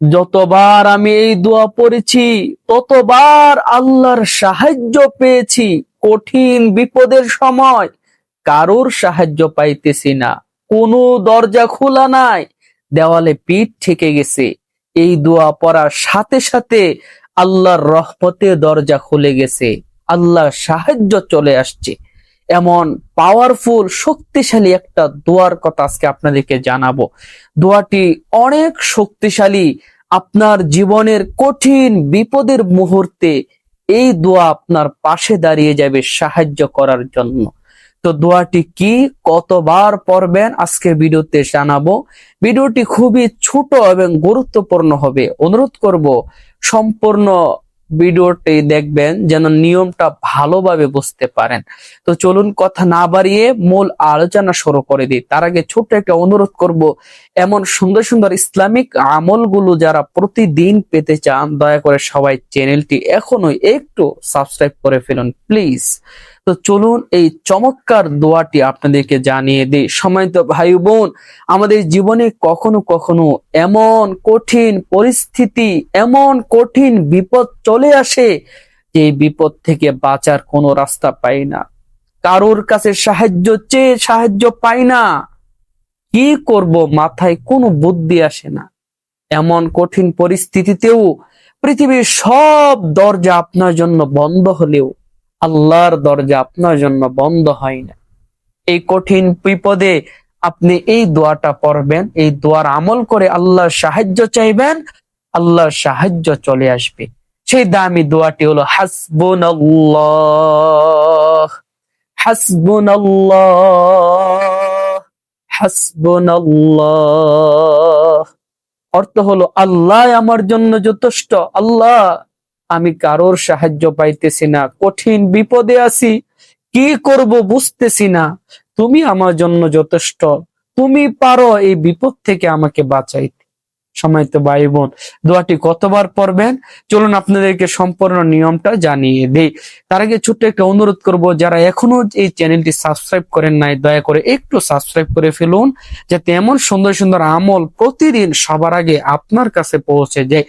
যতবার আমি এই দোয়া পড়েছি, ততবার আল্লাহর সাহায্য পেয়েছি কঠিন বিপদের সময়। কারোর সাহায্য পাইতেছি না, কোনো দরজা খোলা নাই, দেওয়ালে পিঠ ঠেকে গেছে। এই দোয়া পড়ার সাথে সাথে আল্লাহর রহমতে দরজা খুলে গেছে, আল্লাহর সাহায্য চলে আসছে। এমন পাওয়ারফুল শক্তিশালী একটা দোয়ার কথা আজকে আপনাদেরকে জানাব। দোয়াটি অনেক শক্তিশালী আপনার জীবনের কঠিন বিপদের মুহূর্তে এই দোয়া আপনার পাশে দাঁড়িয়ে যাবে সাহায্য করার জন্য। তো দোয়াটি কি? কতবার পড়বেন? আজকে ভিডিওতে জানাব। ভিডিওটি খুবই ছোট এবং গুরুত্বপূর্ণ হবে। অনুরোধ করব, সম্পূর্ণ ভিডিওটি দেখবেন যেন নিয়মটা ভালোভাবে বুঝতে পারেন। তো চলুন কথা না বাড়িয়ে মূল আলোচনা শুরু করে দিই। তার আগে ছোট্ট একটা অনুরোধ করব, এমন সুন্দর সুন্দর ইসলামিক আমলগুলো যারা প্রতিদিন পেতে চান, দয়া করে সবাই চ্যানেলটি এখনও একটু সাবস্ক্রাইব করে ফেলুন, প্লিজ। তো চলুন এই চমৎকার দোয়াটি আপনাদেরকে জানিয়ে দিই। সময়ত ভাই বোন, আমাদের জীবনে কখনো কখনো এমন কঠিন পরিস্থিতি, এমন কঠিন বিপদ চলে আসে যে বিপদ থেকে বাঁচার কোনো রাস্তা পাই না। কারোর কাছে সাহায্য চেয়ে সাহায্য পাই না। কি করব মাথায় কোনো বুদ্ধি আসে না। এমন কঠিন পরিস্থিতিতেও পৃথিবীর সব দরজা আপনার জন্য বন্ধ হলেও আল্লাহর দরজা আপনার জন্য বন্ধ হয় না। এই কঠিন বিপদে আপনি এই দোয়াটা পড়বেন, এই দোয়ার আমল করে আল্লাহর সাহায্য চাইবেন, আল্লাহর সাহায্য চলে আসবে। সেই দামি দোয়াটি হলো হাসবুন হাসবুন হাসবুন অর্থ হলো, আল্লাহ আমার জন্য যথেষ্ট, আল্লাহ আমি কারোর সাহায্য পাইতেছি না। কঠিন বিপদে আছি, কি করব বুঝতেছি না। তুমি আমার জন্য যথেষ্ট। তুমি পারো এই বিপদ থেকে আমাকে বাঁচাইতে। সময় তো ভাই বোন, দোয়াটি কতবার পড়বেন? চলুন আপনাদেরকে সম্পূর্ণ নিয়মটা জানিয়ে দেই। তার আগে ছোট্ট একটা অনুরোধ করব, যারা এখনও এই চ্যানেলটি সাবস্ক্রাইব করেন নাই, দয়া করে একটু সাবস্ক্রাইব করে ফেলুন, যাতে এমন সুন্দর সুন্দর আমল প্রতিদিন সবার আগে আপনার কাছে পৌঁছে যায়।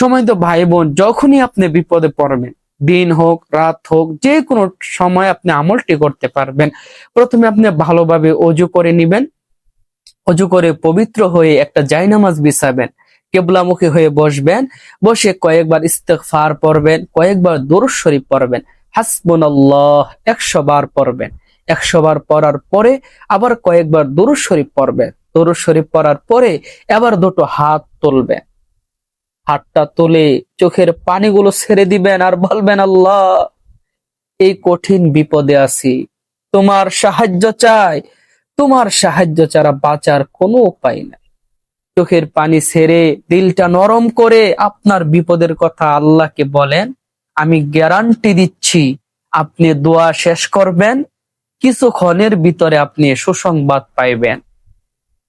সময় তো ভাই বোন, যখনই আপনি বিপদে পড়বেন, দিন হোক, রাত হোক, যে কোনো সময় আপনি আমলটি করতে পারবেন। প্রথমে আপনি ভালোভাবে অজু করে নিবেন অজু করে পবিত্র হয়ে একটা জায়নামাজ বিছাবেন। কেবলামুখী হয়ে বসবেন। বসে কয়েকবার ইস্তেগফার পড়বেন, কয়েকবার দরুদ শরীফ পড়বেন। হাসবুনাল্লাহ, একশো বার পড়বেন। একশো বার পড়ার পরে আবার কয়েকবার দরুদ শরীফ পড়বেন। দরুদ শরীফ পড়ার পরে আবার দুটো হাত তুলবেন। হাতটা তুলে চোখের পানিগুলো ছেড়ে দিবেন আর বলবেন, আল্লাহ, এই কঠিন বিপদে আছি। তোমার সাহায্য চাই তোমার সাহায্য ছাড়া বাঁচার কোনো উপায় নাই। চোখের পানি ছেড়ে দিলটা নরম করে আপনার বিপদের কথা আল্লাহকে বলেন, আমি গ্যারান্টি দিচ্ছি, আপনি দোয়া শেষ করবেন, কিছুক্ষণের ভিতরে আপনি সুসংবাদ পাইবেন।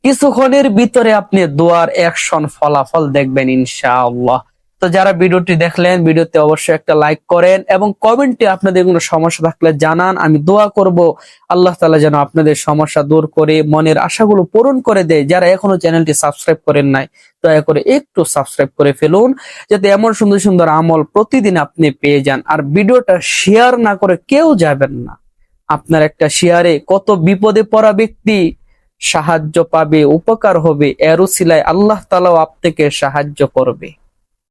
কিছুক্ষণের ভিতরে আপনি দোয়ার অ্যাকশন ফলাফল দেখবেন ইনশাআল্লাহ। তো যারা ভিডিওটি দেখলেন, ভিডিওতে অবশ্যই একটা লাইক করেন এবং কমেন্টে আপনাদের কোনো সমস্যা থাকলে জানান। আমি দোয়া করব আল্লাহ তালা যেন আপনাদের সমস্যা দূর করে মনের আশাগুলো পূরণ করে দেয়। যারা এখনও চ্যানেলটি সাবস্ক্রাইব করেন নাই, দয়া করে একটু সাবস্ক্রাইব করে ফেলুন, যাতে এমন সুন্দর সুন্দর আমল প্রতিদিন আপনি পেয়ে যান। আর ভিডিওটা শেয়ার না করে কেউ যাবেন না। আপনার একটা শেয়ারে কত বিপদে পড়া ব্যক্তি সাহায্য পাবে, উপকার হবে এরও সিলাই আল্লাহ তালাও আপনাকে সাহায্য করবে।